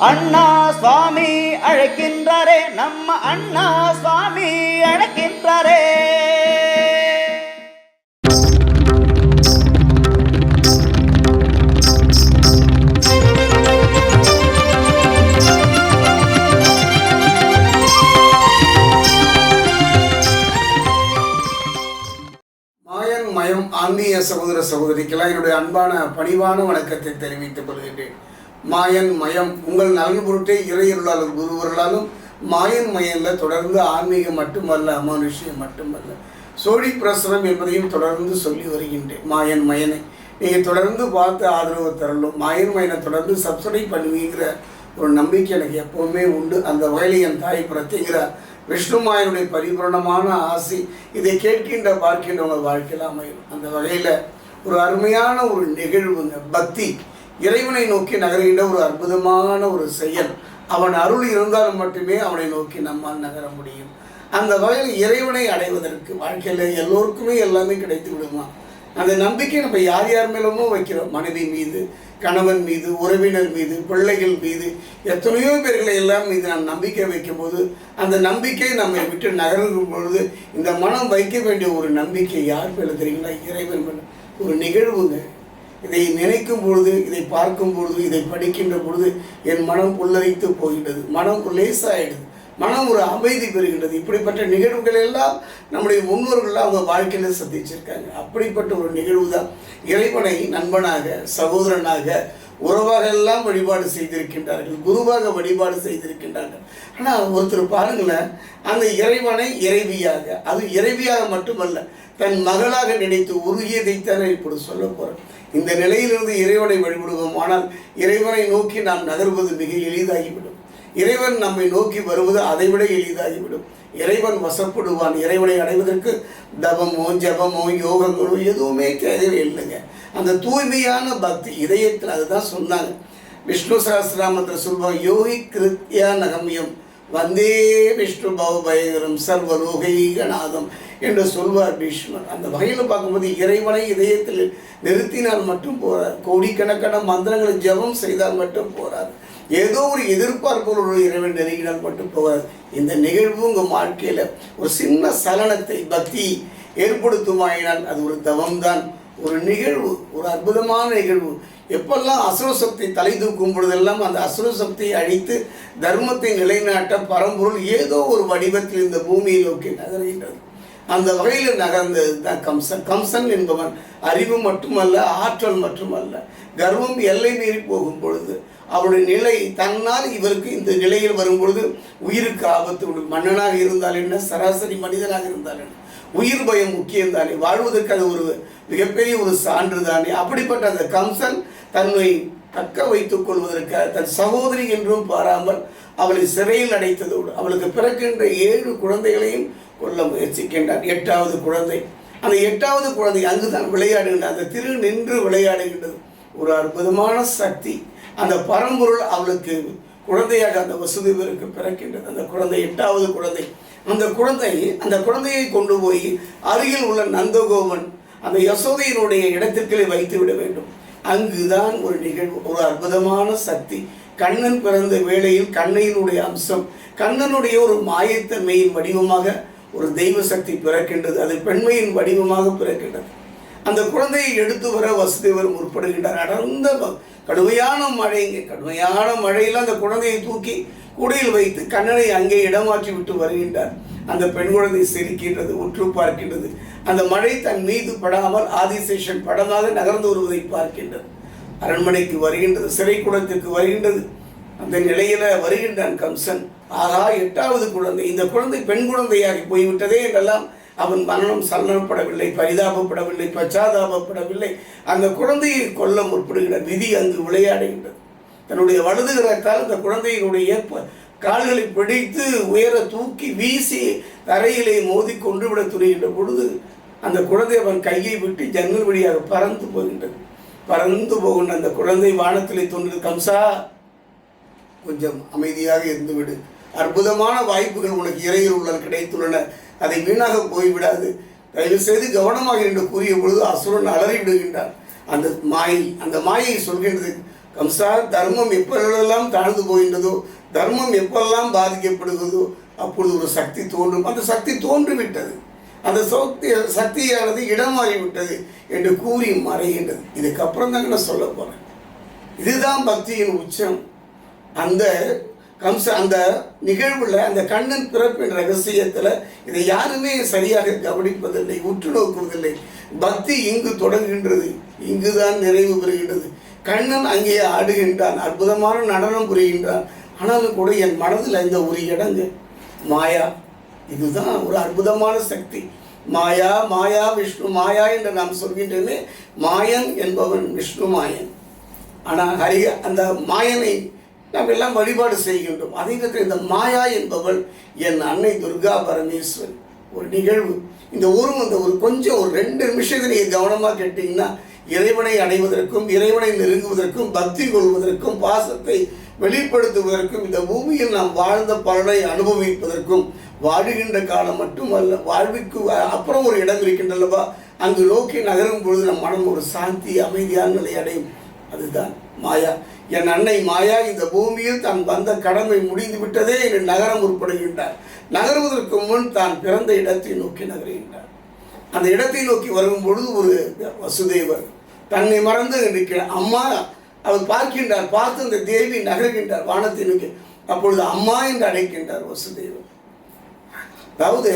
அண்ணா சுவாமி அழைக்கின்றாரே நம்ம அண்ணா சுவாமி அழைக்கின்றாரே. மயம் ஆன்மீக சகோதர சகோதரிக்கெல்லாம் என்னுடைய அன்பான பணிவான வணக்கத்தை தெரிவித்துக் கொள்கின்றேன். மாயன் மயம். உங்கள் நலன் பொருட்டே இறையருளாளர் குருவர்களாலும் மாயன் மயனில் தொடர்ந்து ஆன்மீகம் மட்டுமல்ல அமானுஷ்யம் மட்டுமல்ல. சோழி பிரசுரம் என்பதையும் தொடர்ந்து சொல்லி வருகின்றேன் மாயன் மயனை. நீங்கள் தொடர்ந்து பார்த்து ஆதரவு தரலும் மாயன் மயனை தொடர்ந்து சப்ஸ்கிரைப் பண்ணுவீங்கிற ஒரு நம்பிக்கை எனக்கு எப்போவுமே உண்டு. அந்த வகையில் என் தாய் பிரத்திங்கிறார் விஷ்ணுமாயனுடைய பரிபூரணமான ஆசை இதை கேட்கின்ற பார்க்கின்றவங்க வாழ்க்கையில் அமையும். அந்த வகையில் ஒரு அருமையான ஒரு நிகழ்வுங்க பக்தி. இறைவனை நோக்கி நகர்கின்ற ஒரு அற்புதமான ஒரு செயல். அவன் அருள் இருந்தால் மட்டுமே அவனை நோக்கி நம்மால் நகர முடியும். அந்த வகையில் இறைவனை அடைவதற்கு வாழ்க்கையில் எல்லோருக்குமே எல்லாமே கிடைத்து விடுமா? அந்த நம்பிக்கை நம்ம யார் யார் மேலுமோ வைக்கிறோம். மனைவி மீது கணவன் மீது உறவினர் மீது பிள்ளைகள் மீது எத்தனையோ பேர்களை எல்லாம் மீது நாம் நம்பிக்கை வைக்கும்போது அந்த நம்பிக்கை நம்மை விட்டு நகரும் பொழுது இந்த மனம் வைக்க வேண்டிய ஒரு நம்பிக்கை யார் மேலே தெரியுங்களா? இறைவன் ஒரு நிகழ்வுங்க. இதை நினைக்கும் பொழுது இதை பார்க்கும் பொழுது இதை படிக்கின்ற பொழுது என் மனம் புல்லரித்து போகின்றது. மனம் லேசாயிடுது. மனம் ஒரு அமைதி பெறுகின்றது. இப்படிப்பட்ட நிகழ்வுகள் எல்லாம் நம்முடைய முன்னோர்கள் அவங்க வாழ்க்கையில் சந்திச்சிருக்காங்க. அப்படிப்பட்ட ஒரு நிகழ்வு தான் இறைவனை நண்பனாக சகோதரனாக உறவாகெல்லாம் வழிபாடு செய்திருக்கின்றார்கள் குருவாக வழிபாடு செய்திருக்கின்றார்கள். ஆனால் ஒருத்தர் பாருங்களேன் அந்த இறைவனை இறைவியாக அது இறைவியாக மட்டுமல்ல தன் மகளாக நினைத்து உருகியதைத்தானே இப்படி சொல்ல போகிறேன் இந்த நிலையிலிருந்து இறைவனை வழிபடுவோம் ஆனால் இறைவனை நோக்கி நாம் நகர்வது மிக எளிதாகிவிடும். இறைவன் நம்மை நோக்கி வருவது அதைவிட எளிதாகிவிடும். இறைவன் வசப்படுவான் இறைவனை அடைவதற்கு தபமோ ஜபமோ யோகங்களோ எதுவுமே தேவையே இல்லைங்க அந்த தூய்மையான பக்தி இதயத்தில் அதுதான் சொன்னாங்க. விஷ்ணு சகசிராமத்தில் சொல்வாங்க யோகி கிருத்யா நகமியம் வந்தே விஷ்ணு பவபயகரம் சர்வலோகைகநாதம் என்று சொல்வார் பீஷ்மர். அந்த வகையில் பார்க்கும்போது இறைவனை இதயத்தில் நிறுத்தினால் மட்டும் போகிறார் கோடிக்கணக்கான மந்திரங்களை ஜெபம் செய்தால் மட்டும் போகிறார் ஏதோ ஒரு எதிர்பார்ப்பு ஒரு இறைவன் நெருங்கினால் மட்டும் போகாது இந்த நிகழ்வு உங்கள் வாழ்க்கையில் ஒரு சின்ன சலனத்தை பக்தி ஏற்படுத்துமாயினால் அது ஒரு தவம்தான். ஒரு நிகழ்வு ஒரு அற்புதமான நிகழ்வு. எப்பெல்லாம் அசுர சக்தி தலை தூக்கும் பொழுதெல்லாம் அந்த அசுர சக்தியை அழித்து தர்மத்தை நிலைநாட்ட பரம்பொருள் ஏதோ ஒரு வடிவத்தில் இந்த பூமியை நோக்கி நகர்கின்றது. அந்த வகையில் நகர்ந்தது தான் கம்சன். கம்சன் என்பவன் அறிவு மட்டுமல்ல ஆற்றல் மட்டுமல்ல. கர்வம் எல்லை மீறி போகும் பொழுது அவருடைய நிலை தன்னால் இவருக்கு இந்த நிலையில் வரும் பொழுது உயிருக்கு ஆபத்து மன்னனாக இருந்தால் என்ன? சராசரி மனிதனாக இருந்தால் என்ன? உயிர் பயம் முக்கியம் தானே. வாழ்வதற்கு அது ஒரு மிகப்பெரிய ஒரு சான்று தானே. அப்படிப்பட்ட அந்த கம்சன் தன்னை தக்க வைத்துக் கொள்வதற்காக தன் சகோதரி என்றும் பாராமல் அவளை சிறையில் அடைத்ததோடு அவளுக்கு பிறக்கின்ற ஏழு குழந்தைகளையும் கொல்ல முயற்சிக்கின்றார் எட்டாவது குழந்தை. அந்த எட்டாவது குழந்தை அங்குதான் விளையாடுகின்ற அந்த திரு நின்று விளையாடுகின்றது. ஒரு அற்புதமான சக்தி. அந்த பரம்பொருள் அவளுக்கு குழந்தையாக அந்த வசுதேவருக்கு பிறக்கின்றது. அந்த குழந்தை எட்டாவது குழந்தை. அந்த குழந்தை அந்த குழந்தையை கொண்டு போய் அருகில் உள்ள நந்தகோவன் அந்த யசோதையினுடைய இடத்திற்குள்ளே வைத்து விட வேண்டும். அங்குதான் ஒரு நிகழ்வு ஒரு அற்புதமான சக்தி. கண்ணன் பிறந்த வேளையில் கண்ணையினுடைய அம்சம் கண்ணனுடைய ஒரு மாயத்தன்மையின் வடிவமாக ஒரு தெய்வ சக்தி பிறக்கின்றது அது பெண்மையின் வடிவமாக பிறக்கின்றது. அந்த குழந்தையை எடுத்து வர வசுதேவர் முற்படுகின்றார். அடர்ந்த கடுமையான மழைங்க கடுமையான மழையில் அந்த குழந்தையை தூக்கி கூடையில் வைத்து கண்ணனை அங்கே இடமாற்றி விட்டு வருகின்றார் அந்த பெண் குழந்தை சிரிக்கின்றது உற்று பார்க்கின்றது. அந்த மழை தன் மீது படாமல் ஆதிசேஷன் படமாக நகர்ந்து வருவதை பார்க்கின்றது. அரண்மனைக்கு வருகின்றது சிறைக்கூடத்திற்கு வருகின்றது. அந்த நிலையில வருகின்றான் கம்சன். ஆகா எட்டாவது குழந்தை. இந்த குழந்தை பெண் குழந்தையாகி போய்விட்டதே என்றெல்லாம் அவன் மரணம் சலனப்படவில்லை பரிதாபப்படவில்லை பச்சாதாபப்படவில்லை. அந்த குழந்தையை கொல்ல முற்படுகிற விதி அங்கு விளையாடுகின்றது. தன்னுடைய வலது கரத்தால் அந்த குழந்தையினுடைய ப- கால்களை பிடித்து உயர தூக்கி வீசி தரையிலே மோதி கொண்டு விட துணிகின்ற பொழுது அந்த குழந்தை அவன் கையை விட்டு ஜன்னல் வழியாக பறந்து போகின்றது. பறந்து போகின்ற அந்த குழந்தை வானத்திலே தோன்றது கம்சா கொஞ்சம் அமைதியாக இருந்துவிடு. அற்புதமான வாய்ப்புகள் உனக்கு இறையில் உள்ள கிடைத்துள்ளன. அதை வீணாக போய்விடாது. தயவு செய்து கவனமாக என்று கூறிய பொழுது அசுரன் அலறி விடுகின்றான் அந்த மாயை அந்த மாயை சொல்கின்றது கம்சா தர்மம் எப்பொழுதெல்லாம் தாழ்ந்து போகின்றதோ தர்மம் எப்பெல்லாம் பாதிக்கப்படுகிறதோ அப்பொழுது ஒரு சக்தி தோன்றும். அந்த சக்தி தோன்றிவிட்டது. அந்த சக்தி சக்தியானது இடமாறிவிட்டது என்று கூறி மறைகின்றது. இதுக்கப்புறம் தாங்க நான் சொல்ல போகிறேன் இதுதான் பக்தியின் உச்சம். அந்த கம்ச அந்த நிகழ்வில் அந்த கண்ணன் பிறப்பின் ரகசியத்தில் இதை யாருமே சரியாக கவனிப்பதில்லை உற்று நோக்குவதில்லை. பக்தி இங்கு தொடங்குகின்றது. இங்குதான் நிறைவு பெறுகின்றது. கண்ணன் அங்கே ஆடுகின்றான் அற்புதமான நடனம் புரிகின்றான். ஆனாலும் கூட என் மனதில் இந்த ஒரு இடங்கு மாயா இதுதான் ஒரு அற்புதமான சக்தி. மாயா மாயா விஷ்ணு மாயா என்று நாம் சொல்கின்றோமே மாயன் என்பவன் விஷ்ணு மாயன். ஆனால் ஹரி அந்த மாயனை நாம் எல்லாம் வழிபாடு செய்கின்றோம். அதே நேரத்தில் இந்த மாயா என்பவள் என் அன்னை துர்கா பரமேஸ்வரன். ஒரு நிகழ்வு. இந்த ஒரு அந்த ஒரு கொஞ்சம் ஒரு ரெண்டு நிமிஷத்தை நீங்கள் கவனமாக கேட்டிங்கன்னா இறைவனை அடைவதற்கும் இறைவனை நெருங்குவதற்கும் பக்தி கொள்வதற்கும் பாசத்தை வெளிப்படுத்துவதற்கும் இந்த பூமியில் நாம் வாழ்ந்த பலனை அனுபவிப்பதற்கும் வாழுகின்ற காலம் மட்டுமல்ல வாழ்விற்கு அப்புறம் ஒரு இடம் இருக்கின்றல்லவா? அங்கு நோக்கி நகரும் பொழுது நம் மனம் ஒரு சாந்தி அமைதியான நிலை அடையும். அதுதான் மாயா. என் அன்னை மாயா இந்த பூமியில் தான் வந்த கடமை முடிந்து விட்டதே என்று நகரம் உட்படுகின்றார் நகருவதற்கு முன் தான் பிறந்த இடத்தை நோக்கி நகருகின்றார். அந்த இடத்தை நோக்கி வரும் பொழுது ஒரு வசுதேவர் தன்னை மறந்து இருக்கிற அம்மா அவர் பார்க்கின்றார் பார்த்து இந்த தேவி நகர்கின்றார் வானத்தை நோக்கி அப்பொழுது அம்மா என்று அழைக்கின்றார் வசுதேவர் அதாவது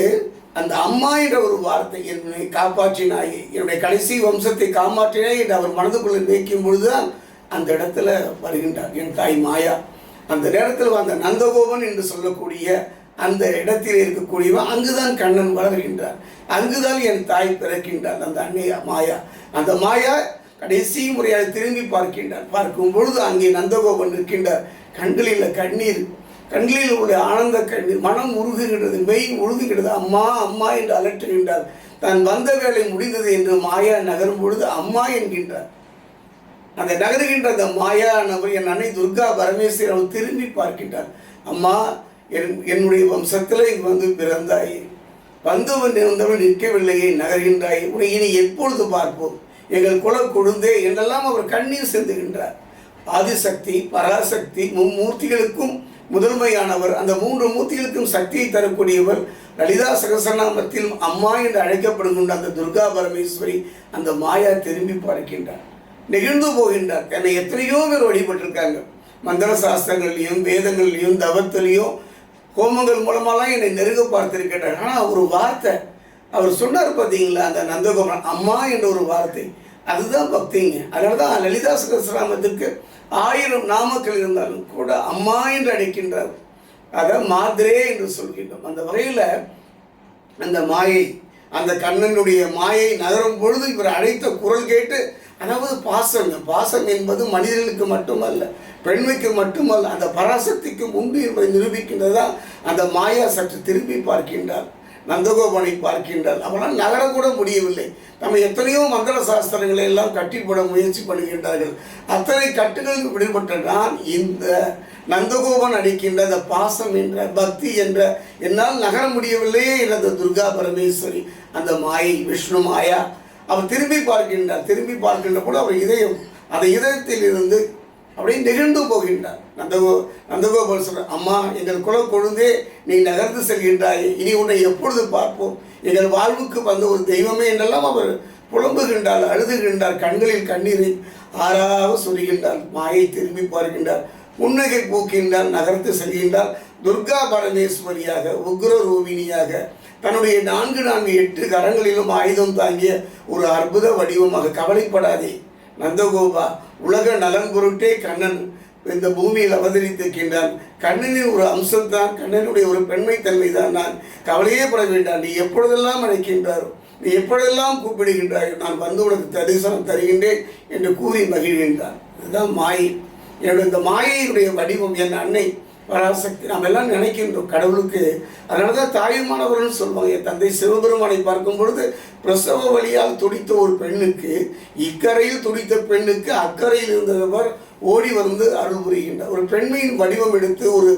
அந்த அம்மா என்ற ஒரு வார்த்தை என்னை காப்பாற்றினாயே. என்னுடைய கடைசி வம்சத்தை காப்பாற்றினாய் என்று அவர் மனதுக்குள்ளே நினைக்கும் பொழுதுதான் அந்த இடத்துல வருகின்றார். என் தாய் மாயா. அந்த நேரத்தில் அந்த நந்தகோபன் என்று சொல்லக்கூடிய அந்த இடத்தில் இருக்கக்கூடியவன் அங்குதான் கண்ணன் வளர்கின்றார். அங்குதான் என் தாய் பிறக்கின்றார் அந்த அன்னை மாயா. அந்த மாயா கடைசி முறையாக திரும்பி பார்க்கின்றார். பார்க்கும் பொழுது அங்கே நந்தகோபன் இருக்கின்றார். கண்களில் கண்ணீர் கண்களில் உள்ள ஆனந்த கண்ணீர் மனம் உருகுகின்றது மெய் உழுதுகின்றது. அம்மா அம்மா என்று அலற்றுகின்றார். தான் வந்த வேலை முடிந்தது என்று மாயா நகரும் பொழுது அம்மா என்கின்றார். அந்த நகருகின்ற அந்த மாயா நபர் என் அன்னை துர்கா பரமேஸ்வரி அவர் திரும்பி பார்க்கின்றார். அம்மா என் என்னுடைய வம்சத்தில் வந்து பிறந்தாய். வந்தவன் இருந்தவன் நிற்கவில்லையே நகர்கின்றாயே. உன்னை இனி எப்பொழுது பார்ப்போம்? எங்கள் குல கொழுந்தே என்றெல்லாம் அவர் கண்ணீர் செந்துகின்றார் ஆதிசக்தி பராசக்தி மும்மூர்த்திகளுக்கும் முதன்மையானவர். அந்த மூன்று மூர்த்திகளுக்கும் சக்தியை தரக்கூடியவர் லலிதா சகசநாமத்தில் அம்மா என்று அழைக்கப்படுகின்ற அந்த துர்கா பரமேஸ்வரி அந்த மாயா திரும்பி பார்க்கின்றார். நெகிழ்ந்து போகின்றார். என்னை எத்தனையோ பேர் வழிபட்டிருக்காங்க. மந்திர சாஸ்திரங்கள்லையும் வேதங்கள்லையும் தவத்திலையும் ஹோமங்கள் மூலமாலாம் என்னை நெருங்க பார்த்திருக்கின்றார். ஆனால் ஒரு வார்த்தை அவர் சொன்னார் பார்த்தீங்களா அந்த நந்தகோபுரம் அம்மா என்ற ஒரு வார்த்தை. அதுதான் பக்திங்க. அதனால தான் லலிதா சகசிராமத்துக்கு ஆயிரம் நாமக்கள் இருந்தாலும் கூட அம்மா என்று அழைக்கின்றார். அதை மாதிரே என்று சொல்கின்றோம். அந்த வகையில் அந்த மாயை அந்த கண்ணனுடைய மாயை நகரும் பொழுது இவர் அழைத்த குரல் கேட்டு அதாவது பாசம் பாசம் என்பது மனிதர்களுக்கு மட்டுமல்ல பெண்மைக்கு மட்டுமல்ல அந்த பராசக்திக்கும் உண்டு என்பதை நிரூபிக்கின்றதால் அந்த மாயா சற்று திரும்பி பார்க்கின்றார். நந்தகோபனை பார்க்கின்றார். அவனால் நகரக்கூட முடியவில்லை. நம்ம எத்தனையோ மந்திர சாஸ்திரங்களை எல்லாம் கட்டிப்பட முயற்சி பண்ணுகின்றார்கள். அத்தனை கட்டுகளுக்கு விடுபட்ட நான் இந்த நந்தகோபன் அடிக்கின்ற அந்த பாசம் என்ற பக்தி என்ற என்னால் நகர முடியவில்லையே என்ற அந்த துர்கா பரமேஸ்வரி அந்த மாயை விஷ்ணு மாயா. அவர் திரும்பி பார்க்கின்றார். திரும்பி பார்க்கின்ற போது அவர் இதயம் அந்த இதயத்தில் இருந்து அப்படியே நெகிழ்ந்து போகின்றார் நந்தகோ நந்தகோபால் சொல்ற அம்மா எங்கள் குல கொழுந்தே நீ நகர்ந்து செல்கின்றாய். இனி உன்னை எப்பொழுது பார்ப்போம்? எங்கள் வாழ்வுக்கு வந்த ஒரு தெய்வமே என்றெல்லாம் அவர் புலம்புகின்றார் அழுதுகின்றார் கண்களில் கண்ணீரை ஆறாக சொல்கின்றார் மாயை திரும்பி பார்க்கின்றார் புன்னகை பூக்கின்றார் நகர்த்து செல்கின்றார். துர்கா பரமேஸ்வரியாக உக்ர ரூபிணியாக தன்னுடைய நான்கு நான்கு எட்டு கரங்களிலும் ஆயுதம் தாங்கிய ஒரு அற்புத வடிவமாக கவலைப்படாதே. நந்தகோபா உலக நலன் பொருட்டே கண்ணன் இந்த பூமியில் அவதரித்திருக்கின்றான். கண்ணனின் ஒரு அம்சம் தான் கண்ணனுடைய ஒரு பெண்மைத்தன்மை தான் நான் கவலையே பட வேண்டாம். நீ எப்பொழுதெல்லாம் அழைக்கின்றாரோ நீ எப்பொழுதெல்லாம் கூப்பிடுகின்றாய் நான் வந்து உனக்கு தரிசனம் தருகின்றேன் என்று கூறி மகிழ்கின்றான். இதுதான் மாயை. என்னுடைய இந்த மாயையுடைய வடிவம் என் அன்னை பராசக்தி நாம் எல்லாம் நினைக்கின்றோம் கடவுளுக்கு. அதனால தான் தாயுமானவர்கள் சொல்லுவாங்க என் தந்தை சிவபெருமானை பார்க்கும் பொழுது பிரசவ வழியால் துடித்த ஒரு பெண்ணுக்கு இக்கரையில் துடித்த பெண்ணுக்கு அக்கறையில் இருந்தவர் ஓடி வந்து அருள் புரிகின்றார். ஒரு பெண்மையின் வடிவம் எடுத்து ஒரு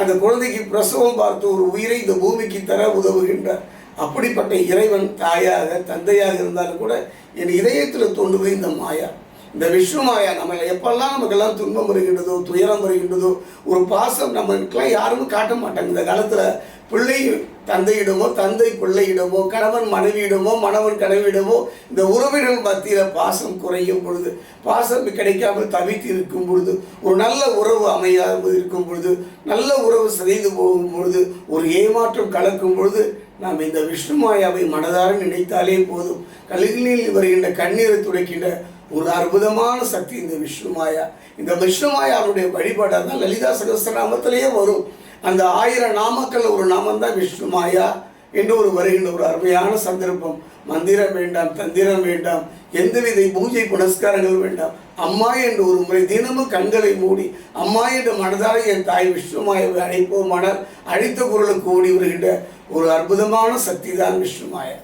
அந்த குழந்தைக்கு பிரசவம் பார்த்து ஒரு உயிரை இந்த பூமிக்கு தர உதவுகின்றார். அப்படிப்பட்ட இறைவன் தாயாக தந்தையாக இருந்தாலும் கூட என் இதயத்தில் தோன்றுவது இந்த மாயா. இந்த விஷ்ணுமாயா நம்ம எப்பெல்லாம் நமக்கெல்லாம் துன்பம் வருகின்றதோ துயரம் வருகின்றதோ ஒரு பாசம் நம்மளுக்கெல்லாம் யாரும் காட்ட மாட்டாங்க. இந்த காலத்தில் பிள்ளை தந்தையிடமோ தந்தை பிள்ளையிடமோ கணவன் மனைவியிடமோ மணவன் கனவியிடமோ இந்த உறவினர் மத்தியில் பாசம் குறையும் பொழுது பாசம் கிடைக்காமல் தவித்து இருக்கும் பொழுது ஒரு நல்ல உறவு அமையாமல் இருக்கும் பொழுது நல்ல உறவு சிதைந்து போகும் பொழுது ஒரு ஏமாற்றம் கலக்கும் பொழுது நாம் இந்த விஷ்ணுமாயாவை மனதார நினைத்தாலே போதும். கழுகினில் வருகின்ற கண்ணீரை துடைக்கின்ற ஒரு அற்புதமான சக்தி இந்த விஷ்ணுமாயா இந்த விஷ்ணுமாயாவுடைய வழிபாடாக தான் லலிதா சகசிரநாமத்திலேயே வரும். அந்த ஆயிரம் நாமக்கல் ஒரு நாமம் தான் விஷ்ணுமாயா என்று ஒரு வருகின்ற ஒரு அருமையான சந்தர்ப்பம். மந்திரம் வேண்டாம் தந்திரம் வேண்டாம் எந்தவித பூஜை புனஸ்காரங்கள் வேண்டாம். அம்மா என்று ஒரு முறை தினமும் கண்களை மூடி அம்மா என்று மனதார என் தாய் விஷ்ணுமாயாவை அழைப்போமானால் அழைத்த குரலுக்கு ஓடி வருகின்ற ஒரு அற்புதமான சக்தி தான் விஷ்ணுமாயா